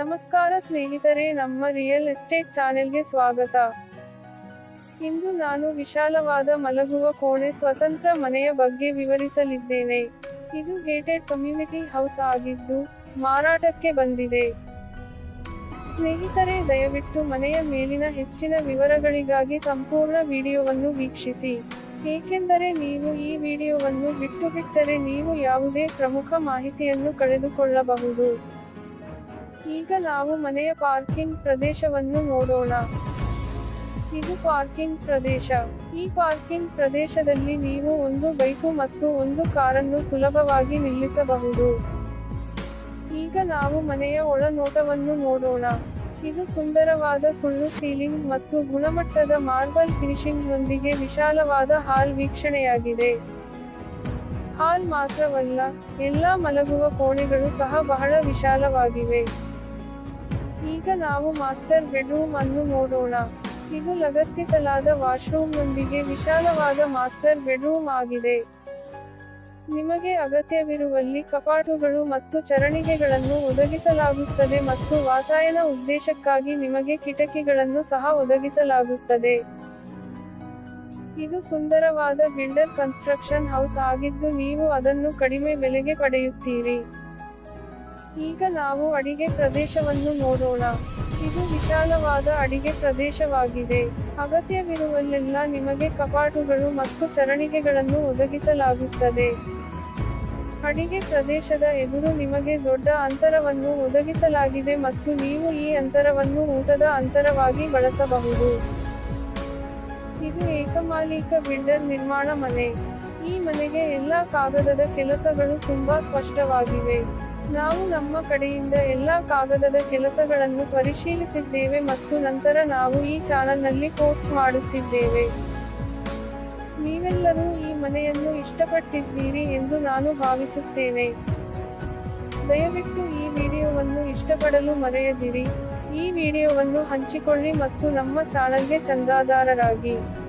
ನಮಸ್ಕಾರ ಸ್ನೇಹಿತರೆ, ನಮ್ಮ ರಿಯಲ್ ಎಸ್ಟೇಟ್ ಚಾನೆಲ್ಗೆ ಸ್ವಾಗತ. ಇಂದು ನಾನು ವಿಶಾಲವಾದ ಮಲಗುವ ಕೋಣೆ ಸ್ವತಂತ್ರ ಮನೆಯ ಬಗ್ಗೆ ವಿವರಿಸಲಿದ್ದೇನೆ. ಇದು ಗೇಟೆಡ್ ಕಮ್ಯುನಿಟಿ ಹೌಸ್ ಆಗಿದ್ದು, ಮಾರಾಟಕ್ಕೆ ಬಂದಿದೆ. ಸ್ನೇಹಿತರೆ, ದಯವಿಟ್ಟು ಮನೆಯ ಮೇಲಿನ ಹೆಚ್ಚಿನ ವಿವರಗಳಿಗಾಗಿ ಸಂಪೂರ್ಣ ವಿಡಿಯೋವನ್ನು ವೀಕ್ಷಿಸಿ. ಏಕೆಂದರೆ ನೀವು ಈ ವಿಡಿಯೋವನ್ನು ಬಿಟ್ಟು ಬಿಟ್ಟರೆ ನೀವು ಯಾವುದೇ ಪ್ರಮುಖ ಮಾಹಿತಿಯನ್ನು ಕಳೆದುಕೊಳ್ಳಬಹುದು. ಈಗ ನಾವು ಮನೆಯ ಪಾರ್ಕಿಂಗ್ ಪ್ರದೇಶವನ್ನು ನೋಡೋಣ. ಇದು ಪಾರ್ಕಿಂಗ್ ಪ್ರದೇಶ. ಈ ಪಾರ್ಕಿಂಗ್ ಪ್ರದೇಶದಲ್ಲಿ ನೀವು ಒಂದು ಬೈಕು ಮತ್ತು ಒಂದು ಕಾರನ್ನು ಸುಲಭವಾಗಿ ನಿಲ್ಲಿಸಬಹುದು. ಈಗ ನಾವು ಮನೆಯ ಒಳನೋಟವನ್ನು ನೋಡೋಣ. ಇದು ಸುಂದರವಾದ ಸುಳ್ಳು ಸೀಲಿಂಗ್ ಮತ್ತು ಗುಣಮಟ್ಟದ ಮಾರ್ಬಲ್ ಫಿನಿಶಿಂಗ್ನೊಂದಿಗೆ ವಿಶಾಲವಾದ ಹಾಲ್ ವೀಕ್ಷಣೆಯಾಗಿದೆ. ಹಾಲ್ ಮಾತ್ರವಲ್ಲ, ಎಲ್ಲಾ ಮಲಗುವ ಕೋಣೆಗಳು ಸಹ ಬಹಳ ವಿಶಾಲವಾಗಿವೆ. ಈಗ ನಾವು ಮಾಸ್ಟರ್ ಬೆಡ್ರೂಮ್ ಅನ್ನು ನೋಡೋಣ. ಇದು ಲಗತ್ತಿಸಲಾದ ವಾಶ್ರೂಮ್ನೊಂದಿಗೆ ವಿಶಾಲವಾದ ಮಾಸ್ಟರ್ ಬೆಡ್ರೂಮ್ ಆಗಿದೆ. ನಿಮಗೆ ಅಗತ್ಯವಿರುವಲ್ಲಿ ಕಪಾಟುಗಳು ಮತ್ತು ಚರಣಿಗೆಗಳನ್ನು ಒದಗಿಸಲಾಗುತ್ತದೆ ಮತ್ತು ವಾತಾಯನ ಉದ್ದೇಶಕ್ಕಾಗಿ ನಿಮಗೆ ಕಿಟಕಿಗಳನ್ನು ಸಹ ಒದಗಿಸಲಾಗುತ್ತದೆ. ಇದು ಸುಂದರವಾದ ಬಿಲ್ಡರ್ ಕನ್ಸ್ಟ್ರಕ್ಷನ್ ಹೌಸ್ ಆಗಿದ್ದು ನೀವು ಅದನ್ನು ಕಡಿಮೆ ಬೆಲೆಗೆ ಪಡೆಯುತ್ತೀರಿ. ಈಗ ನಾವು ಅಡಿಗೆ ಪ್ರದೇಶವನ್ನು ನೋಡೋಣ. ಇದು ವಿಶಾಲವಾದ ಅಡಿಗೆ ಪ್ರದೇಶವಾಗಿದೆ. ಅಗತ್ಯವಿರುವಲ್ಲೆಲ್ಲ ನಿಮಗೆ ಕಪಾಟುಗಳು ಮತ್ತು ಚರಣಿಗೆಗಳನ್ನು ಒದಗಿಸಲಾಗುತ್ತದೆ. ಅಡಿಗೆ ಪ್ರದೇಶದ ಎದುರು ನಿಮಗೆ ದೊಡ್ಡ ಅಂತರವನ್ನು ಒದಗಿಸಲಾಗಿದೆ ಮತ್ತು ನೀವು ಈ ಅಂತರವನ್ನು ಊಟದ ಅಂತರವಾಗಿ ಬಳಸಬಹುದು. ಇದು ಏಕಮಾಲೀಕ ಬಿಲ್ಡರ್ ನಿರ್ಮಾಣ ಮನೆ. ಈ ಮನೆಗೆ ಎಲ್ಲಾ ಕಾಗದದ ಕೆಲಸಗಳು ತುಂಬಾ ಸ್ಪಷ್ಟವಾಗಿವೆ. ನಾವು ನಮ್ಮ ಕಡೆಯಿಂದ ಎಲ್ಲಾ ಕಾಗದದ ಕೆಲಸಗಳನ್ನು ಪರಿಶೀಲಿಸಿದ್ದೇವೆ ಮತ್ತು ನಂತರ ನಾವು ಈ ಚಾನಲ್ನಲ್ಲಿ ಪೋಸ್ಟ್ ಮಾಡುತ್ತಿದ್ದೇವೆ. ನೀವೆಲ್ಲರೂ ಈ ಮನೆಯನ್ನು ಇಷ್ಟಪಟ್ಟಿದ್ದೀರಿ ಎಂದು ನಾನು ಭಾವಿಸುತ್ತೇನೆ. ದಯವಿಟ್ಟು ಈ ವಿಡಿಯೋವನ್ನು ಇಷ್ಟಪಡಲು ಮರೆಯದಿರಿ. ಈ ವಿಡಿಯೋವನ್ನು ಹಂಚಿಕೊಳ್ಳಿ ಮತ್ತು ನಮ್ಮ ಚಾನಲ್ಗೆ ಚಂದಾದಾರರಾಗಿ.